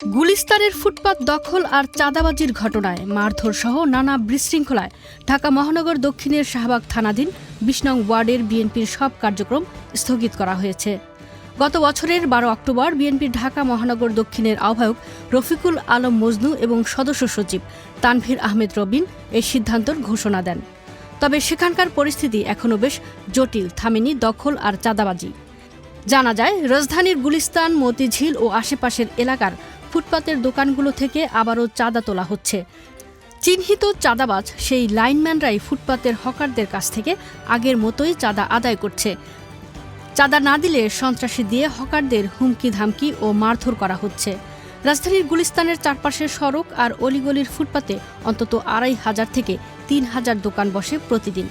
গুলিস্তানের ফুটপাত দখল আর চাঁদাবাজির ঘটনায় মারধর সহ নানা বিশৃঙ্খলায় ঢাকা মহানগর দক্ষিণের শাহবাগ থানাধীন বিশ নং ওয়ার্ডের বিএনপির সব কার্যক্রম স্থগিত করা হয়েছে। গত বছরের বারো অক্টোবর বিএনপির ঢাকা মহানগর দক্ষিণের আহ্বায়ক রফিকুল আলম মজনু এবং সদস্য সচিব তানভীর আহমেদ রবিন এই সিদ্ধান্তর ঘোষণা দেন। তবে সেখানকার পরিস্থিতি এখনও বেশ জটিল, থামেনি দখল আর চাঁদাবাজি। জানা যায়, রাজধানীর গুলিস্তান, মতিঝিল ও আশেপাশের এলাকার ফুটপাতের দোকানগুলো থেকে আবারও চাঁদা তোলা হচ্ছে। চিহ্নিত চাঁদাবাজ সেই লাইনম্যানরাই ফুটপাতের হকারদের কাছ থেকে আগের মতোই চাঁদা আদায় করছে। চাঁদা না দিলে সন্ত্রাসী দিয়ে হকারদের হুমকি ধামকি ও মারধর করা হচ্ছে। রাজধানীর গুলিস্তানের চারপাশের সড়ক আর অলিগলির ফুটপাতে অন্তত আড়াই হাজার থেকে তিন হাজার দোকান বসে প্রতিদিন।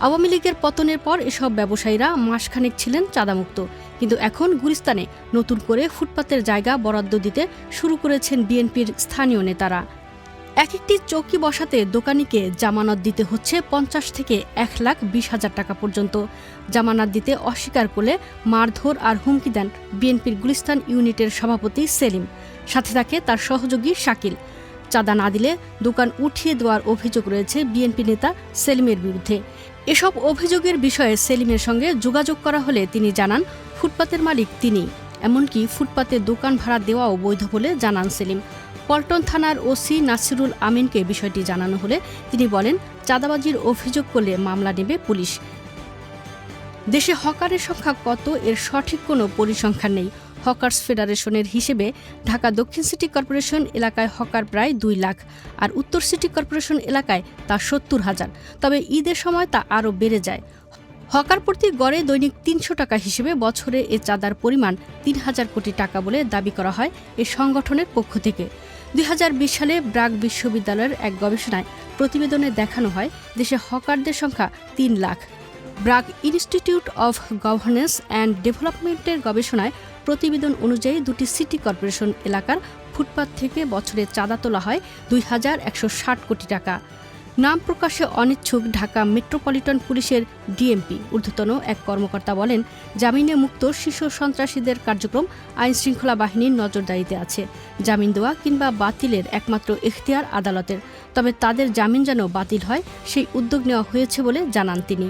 আওয়ামী লীগের পতনের পর এসব ব্যবসায়ীরা মাসখানেক ছিলেন চাঁদামুক্ত। কিন্তু এখন গুলিস্তানে নতুন করে ফুটপাতের জায়গা বরাদ্দ দিতে শুরু করেছেন বিএনপির স্থানীয় নেতারা। এক একটি চৌকি বসাতে দোকানিকে জামানত দিতে হচ্ছে পঞ্চাশ থেকে এক লাখ বিশ হাজার টাকা পর্যন্ত। জামানত দিতে অস্বীকার করলে মারধর আর হুমকি দেন বিএনপির গুলিস্তান ইউনিটের সভাপতি সেলিম। সাথে থাকে তার সহযোগী শাকিল। চাঁদা না দিলে দোকান উঠিয়ে দেওয়ার অভিযোগ রয়েছে বিএনপি নেতা সেলিমের বিরুদ্ধে। এসব অভিযোগের বিষয়ে সেলিমের সঙ্গে যোগাযোগ করা হলে তিনি জানান, ফুটপাতের মালিক তিনি। এমনকি ফুটপাতে দোকান ভাড়া দেওয়াও বৈধ বলে জানান সেলিম। পল্টন থানার ওসি নাসিরুল আমিনকে বিষয়টি জানানো হলে তিনি বলেন, চাঁদাবাজির অভিযোগ করলে মামলা নেবে পুলিশ। দেশে হকারের সংখ্যা কত এর সঠিক কোনো পরিসংখ্যান নেই। হকার্স ফেডারেশনের হিসেবে ঢাকা দক্ষিণ সিটি কর্পোরেশন এলাকায় হকার প্রায় দুই লাখ আর উত্তর সিটি কর্পোরেশন এলাকায় তা সত্তর হাজার। তবে ঈদের সময় তা আরও বেড়ে যায়। হকার প্রতি গড়ে দৈনিক তিনশো টাকা হিসেবে বছরে এ চাঁদার পরিমাণ তিন হাজার কোটি টাকা বলে দাবি করা হয় এ সংগঠনের পক্ষ থেকে। দুই হাজার বিশ সালে ব্রাক বিশ্ববিদ্যালয়ের এক গবেষণায় প্রতিবেদনে দেখানো হয় দেশে হকারদের সংখ্যা তিন lakh. BRAC institute of governance and ডেভেলপমেন্টের গবেষণায় প্রতিবেদন অনুযায়ী দুটি সিটি কর্পোরেশন এলাকার ফুটপাত থেকে বছরে চাঁদা তোলা হয় দুই হাজার একশো ষাট কোটি টাকা। নাম প্রকাশে অনিচ্ছুক ঢাকা মেট্রোপলিটন পুলিশের ডিএমপি। ঊর্ধ্বতন এক কর্মকর্তা বলেন, জামিনে মুক্ত শীর্ষ সন্ত্রাসীদের কার্যক্রম আইন শৃঙ্খলা বাহিনীর নজরদারিতে আছে। জামিন দেওয়া কিংবা বাতিলের একমাত্র এখতিয়ার আদালতের। তবে তাদের জামিন যেন বাতিল হয়, সেই উদ্যোগ নেওয়া হয়েছে বলে জানান তিনি।